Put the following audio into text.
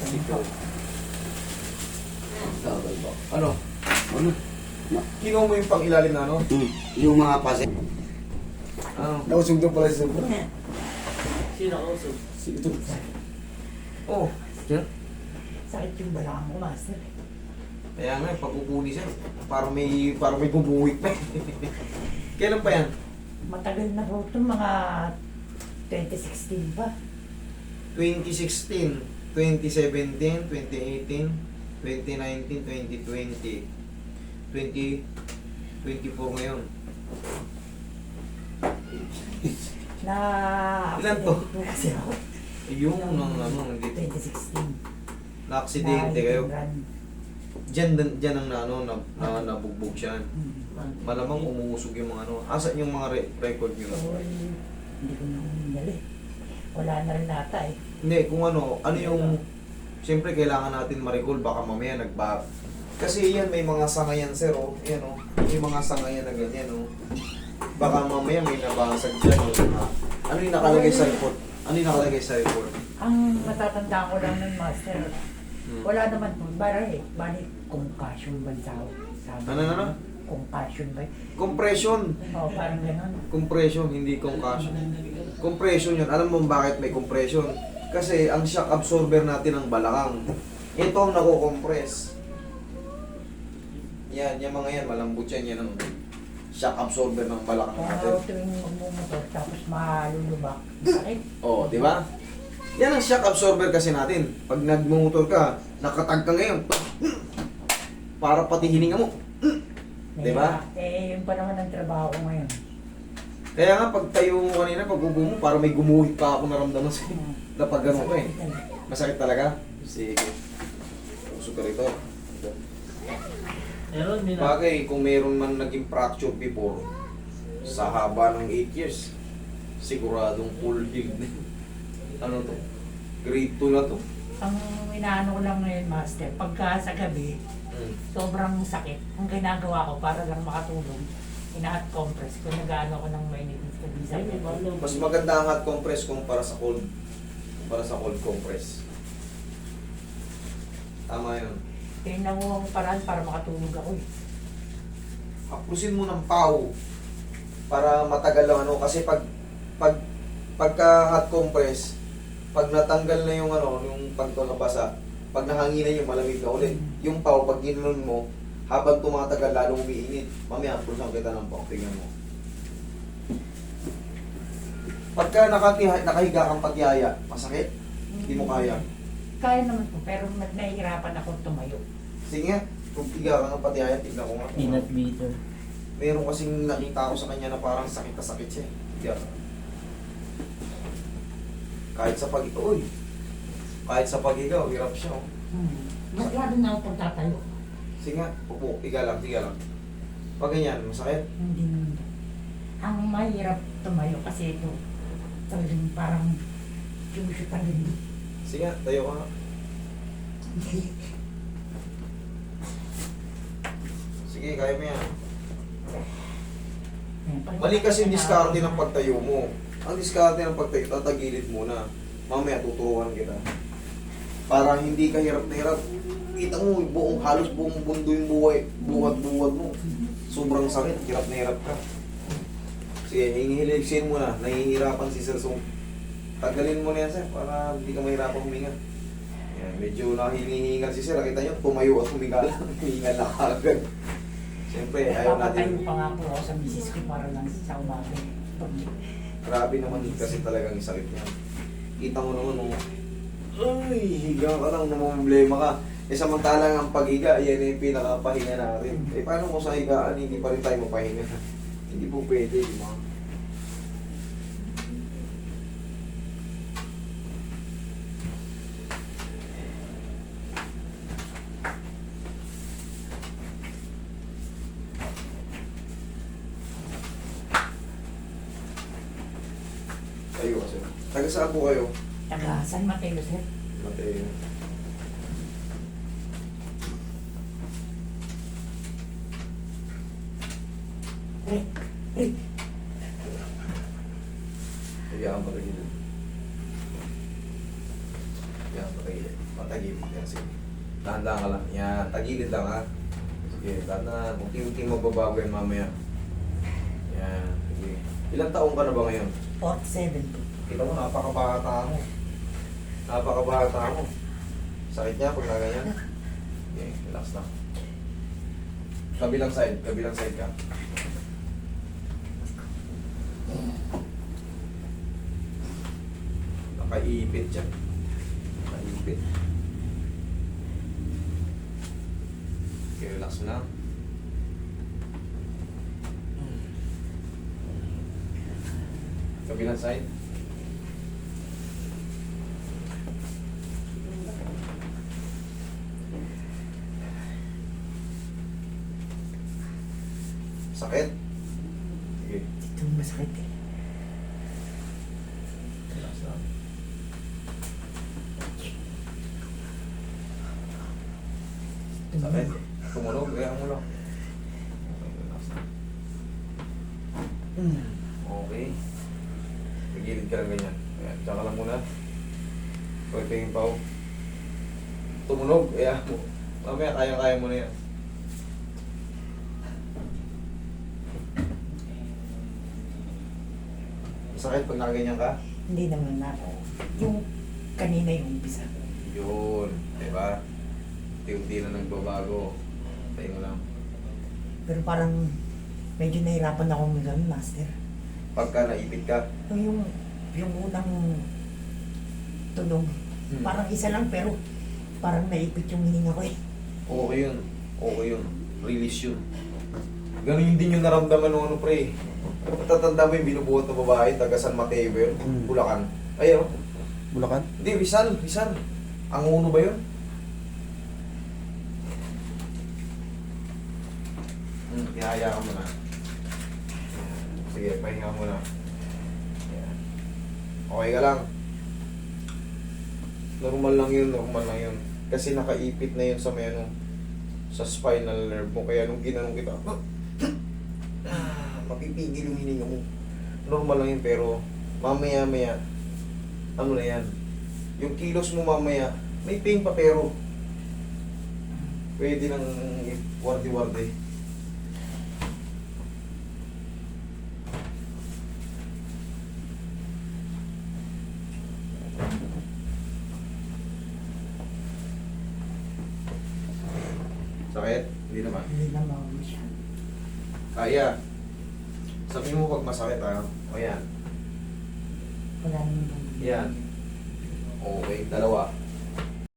Ikaw. Tagal ba? Ano? Ano? Kinuha mo yung pang ilalim na ano? Hmm. Yung mga pase. Ano? Nausog doon pala sa sobra. Sino kausap? Si ito. Oh. Yan. Sakit yung balakang ko, master. Kaya nga, pagkukuni siya. Para may, para may bumuwik pa. Kailan pa yan? Matagal na po ito, mga 2016 pa. 2016, 2017, 2018, 2019, 2020, 2024 ngayon. Na Ilan po kasi ako. Yung nang ano, hindi. 2016. Na-aksidente kayo. Diyan, diyan ang ano, na, na, nabugbog siya. Hmm. Malamang umuusog yung mga ano. Asan yung mga re- record nyo? Hindi ko na hinali. Wala na rin nata eh. Hindi, kung ano, ano yung... Siyempre, kailangan natin ma-recall. Baka mamaya nagba... Kasi yan, may mga sanga yan, sir, oh. Yan, oh. May mga sanga yan na ganyan, oh. Baka mamaya may nabasag dyan, oh. Ah, Ano yung nakalagay sa report? Ano yung nakalagay sa report? Ang matatandaan ko lang ng master, Hmm. wala naman po. Bara eh, bali, concussion ba tawag? Sabi Ano, ano, ano? Concussion ba? Compression. Oo, parang gano'n. Compression, hindi concussion. Compression yun. Alam mo bakit may compression? Kasi ang shock absorber natin ang balakang. Ito ang nako-compress. Yan, yung mga yan, malambot yan. Yan ang shock absorber ng balakang natin. ako tuwing magmumotor, tapos malulubak. Sakit. Oh, di ba? Yan ang shock absorber kasi natin. Pag nagmumotor ka, nakatag ka ngayon. Para pati hininga mo. Di ba? Eh, yun pa naman ang trabaho ko ngayon. Kaya nga, pag tayo mo kanina, pag ubo mo, para may gumuhit pa ako naramdaman sa'yo. Napag ganun ko eh. Masakit talaga? Sige. Usog ka rito. Meron, may na. Bagay, kung mayroon man naging fracture before, sa haba ng 8 years, siguradong full healed na. ano to? Grade 2 na to. Ang inaano ko lang ngayon, master, pagka sa gabi, Mm. sobrang sakit. Ang ginagawa ko para lang makatulog, ina-hot compress ko, nag-ano ko ng mainit na tubig sa may. Mas maganda ang hot compress kumpara sa cold. Kumpara sa cold compress. Tama yun. Tingnan mo ang paraan para makatulog ako eh. Haplusin mo ng pau para matagal lang ano kasi pag pag pagka hot compress pag natanggal na yung ano yung pagkakabasa pag nahanginan yung malamig na ulit yung pau pag ginanon mo habang tumatagal lalong umiinit mamaya haplusan kita ng pau tingnan mo pagka nakatiha, nakahiga kang pagyaya masakit hindi mo kaya Kaya naman po, pero nag- nahihirapan ako tumayo. sige nga kung tiga ka ng patyaya tignan ko nga Peanut butter. Meron kasing nakita ko sa kanya na parang sakit na sakit siya. Yeah. Kahit sa pag uy. Kahit sa pagigaw, hirap siya. Oh. Hmm. Lalo na ako pagtatayo. Sige nga, upo, tiga lang, tiga lang. Pag ganyan, masakit. Hindi naman. Ang mahirap tumayo kasi ito, talagang parang sumushoot ang hindi. Sige nga, tayo ka nga. Sige, kaya mo yan. Mali kasi yung diskarte ng pagtayo mo. Ang diskarte ng pagtayo, tatagilid muna. Mamaya tuturuan kita. Para hindi ka hirap na hirap. Kita mo, buong, halos buong mundo yung buhay, buhat-buhat mo. Sobrang sakit, hirap na hirap ka. Sige, hingihiligsin mo na. Nahihirapan si Sir Sung. Tagalin mo na yan, Sir, para hindi ka mahirapan huminga. Yan, medyo nahinihingal si Sir. Nakita nyo, tumayo at huminga lang. Huminga na agad. Siyempre, ayaw natin. pa nga po ako sa misis ko para lang sa umaga. Grabe naman kasi talagang sakit niya. Kita mo naman nung, ay, higa ka lang, namumblema ka. Eh samantalang ang paghiga, yan yung pinakapahinga natin. Eh paano kung sa higaan, hindi pa rin tayo mapahinga? Hindi po pwede, di ba? Tayo kasi. Taga saan po kayo? Taga San Mateo, sir. Mateo. Hayaan pa yun. Hayaan pa rin. Patagilid. Yan, sige. Dahan-dahan ka lang. Yan, tagilid lang ha. Sige, dahan-dahan. Unti-unti magbabago yan mamaya. Yan, sige. Ilang taong ka na ba ngayon? 47 po. Kita mo, napakabata mo. Napakabata mo. Sakit niya pag naganyan. Okay, relax lang. Kabilang side, kabilang side ka. Nakaipit siya. Nakaipit. Okay, relax mo lang. Kabilang side. Sakit. Sige, Ito masakit eh. relax lang. Sakit. Tumunog, kaya. Okay, relax lang. Mm. Okay. Pagilid ka lang ganyan. Ayan, tsaka lang muna. Pwede yung pao. Tumunog, kaya mo. Mamaya, kaya-kaya mo na yan. Sakit pag nakaganyan ka? Hindi naman na. Yung kanina yung umpisa. Yun, di ba? Unti-unti na nagbabago. Tayo mo lang. Pero parang medyo nahirapan ako ng ganun, master. Pagka naipit ka, Yung, yung, yung unang tunog, Hmm. parang isa lang pero parang naipit yung hininga ko eh. okay yun. Okay yun. Release yun. Ganun din yung naramdaman ng ano pre. Natatanda mo yung binubuhat na babae, taga San Mateo yun? Hmm. Bulacan. Ayun. Bulacan? Hindi, Rizal. Rizal. Ang uno ba yun? Hmm, kihaya ka muna. Sige, pahinga muna. Ayan. Okay ka lang. Normal lang yun, normal lang yun. Kasi nakaipit na yun sa may ano, sa spinal nerve mo. Kaya nung ginanong kita, ah, mapipigil yung hininga mo. Normal lang yun, pero mamaya-maya, ano na yan, yung kilos mo mamaya, may pain pa pero pwede nang wardi-wardi. Sakit? Hindi naman. Hindi naman masyado. Kaya. Sabi mo pag masakit ah. O yan. Wala naman. Yan. Okay, dalawa.